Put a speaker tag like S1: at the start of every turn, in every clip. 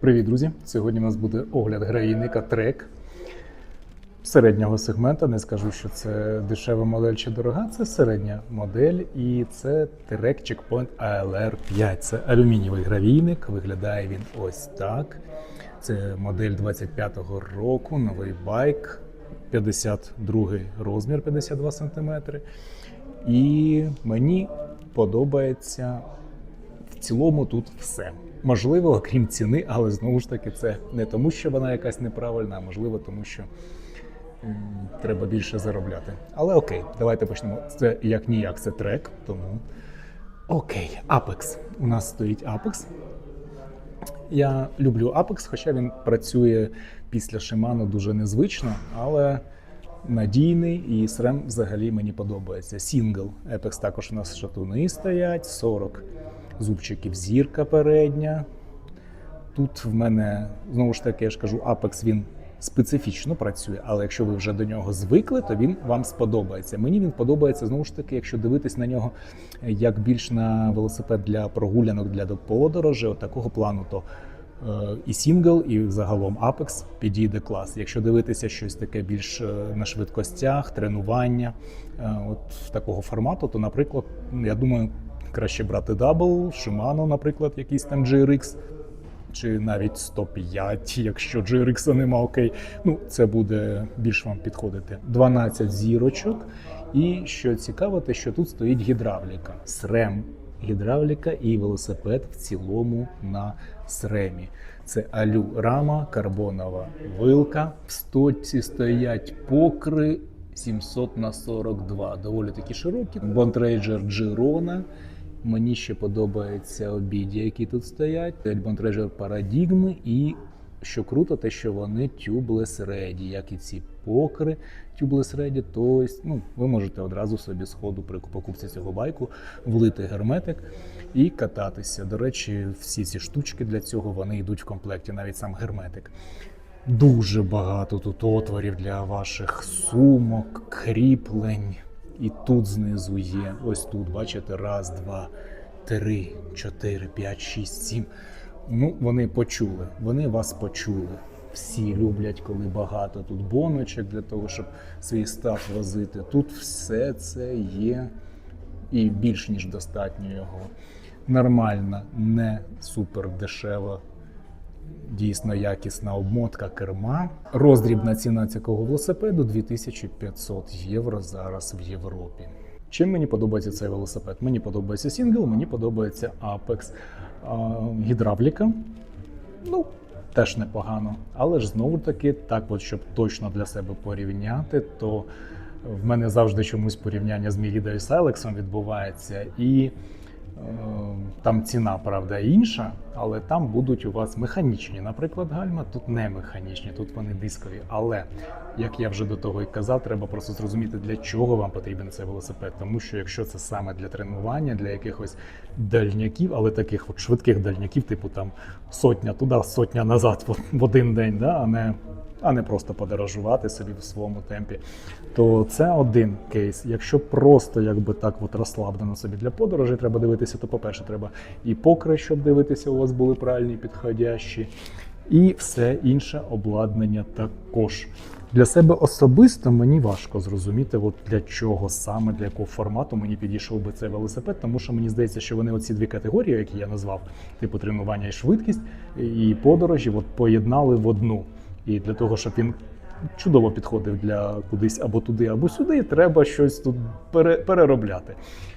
S1: Привіт, друзі! Сьогодні у нас буде огляд гравійника Trek середнього сегмента. Не скажу, що це дешева модель чи дорога. Це середня модель, і це Trek Checkpoint ALR 5. Це алюмінієвий гравійник. Виглядає він ось так. Це модель 25-го року, новий байк, 52 розмір, 52 см. І мені подобається в цілому тут все. Можливо, окрім ціни, але знову ж таки, це не тому, що вона якась неправильна, а можливо, тому що треба більше заробляти. Але окей, давайте почнемо. Це як ніяк, це трек, тому окей, Apex. У нас стоїть Apex. Я люблю Apex, хоча він працює після Shimano дуже незвично, але надійний і SRAM взагалі мені подобається. Сінгл. Apex також у нас шатуни стоять, 40 зубчиків зірка передня. Тут в мене, знову ж таки, я ж кажу, Apex він специфічно працює, але якщо ви вже до нього звикли, то він вам сподобається. Мені він подобається знову ж таки, якщо дивитись на нього е, як більш на велосипед для прогулянок, для подорожі, от такого плану, то е, і Сінгл, і загалом Apex підійде клас. Якщо дивитися щось таке більш е, на швидкостях, тренування, от такого формату, то, наприклад, я думаю, краще брати Double, Shimano, наприклад, якийсь там GRX, чи навіть 105, якщо GRX нема, окей. Ну, це буде більш вам підходити. 12 зірочок. І що цікаво, те, що тут стоїть гідравліка. SRAM гідравліка і велосипед в цілому на сремі. Це алю рама, карбонова вилка. В стоці стоять покри 700 на 42. Доволі такі широкі. Bontrager Girona. Мені ще подобаються обіді, які тут стоять. Bontrager парадігми і. Що круто, те, що вони tubeless ready, як і ці покри tubeless ready, Тобто, ну, ви можете одразу собі з ходу при покупці цього байку влити герметик і кататися. До речі, всі ці штучки для цього вони йдуть в комплекті, навіть сам герметик. Дуже багато тут отворів для ваших сумок, кріплень. І тут знизу є. Ось тут, бачите, раз, два, три, чотири, п'ять, шість, сім. Ну, вони почули, вони вас почули. Всі люблять, коли багато тут боночок для того, щоб свій став возити. Тут все це є і більш ніж достатньо його. Нормальна, не супер дешева, дійсно якісна обмотка керма. Роздрібна ціна цього велосипеду 2500 євро зараз в Європі. Чим мені подобається цей велосипед? Мені подобається Сінгл, мені подобається Apex. Гідравліка. Ну, теж непогано. Але ж знову таки, так, от, щоб точно для себе порівняти, то в мене завжди чомусь порівняння з Мігідо і Селексом відбувається. І там ціна, правда, інша, але там будуть у вас механічні, наприклад, гальма, тут не механічні, тут вони дискові. Але як я вже до того і казав, треба просто зрозуміти, для чого вам потрібен цей велосипед. Тому що якщо це саме для тренування, для якихось дальняків, але таких от швидких дальняків, типу там сотня туди, сотня назад в- в один день, да, а не. А не просто подорожувати собі в своєму темпі, то це один кейс. Якщо просто якби так от розслаблено собі для подорожі, треба дивитися, то по-перше, треба і покри, щоб дивитися, у вас були правильні підходящі, і все інше обладнання також. Для себе особисто мені важко зрозуміти, от для чого саме, для якого формату мені підійшов би цей велосипед, тому що мені здається, що вони оці дві категорії, які я назвав, типу тренування і швидкість, і подорожі, от поєднали в одну. І для того, щоб він чудово підходив для кудись або туди, або сюди, треба щось тут пере- переробляти.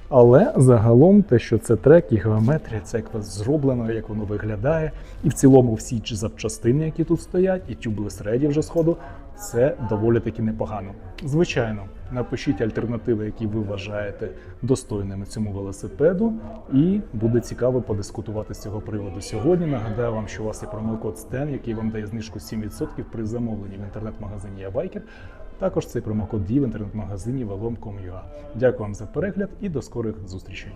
S1: Але загалом те, що це трек і геометрія, це як вас зроблено, як воно виглядає. І в цілому всі запчастини, які тут стоять, і тюблес реді вже сходу, це доволі таки непогано. Звичайно, напишіть альтернативи, які ви вважаєте достойними цьому велосипеду, і буде цікаво подискутувати з цього приводу сьогодні. Нагадаю вам, що у вас є промокод STEN, який вам дає знижку 7% при замовленні в інтернет-магазині Ябайкер. Також цей промокод діє в інтернет-магазині valom.com.ua. Дякую вам за перегляд і до скорих зустрічей.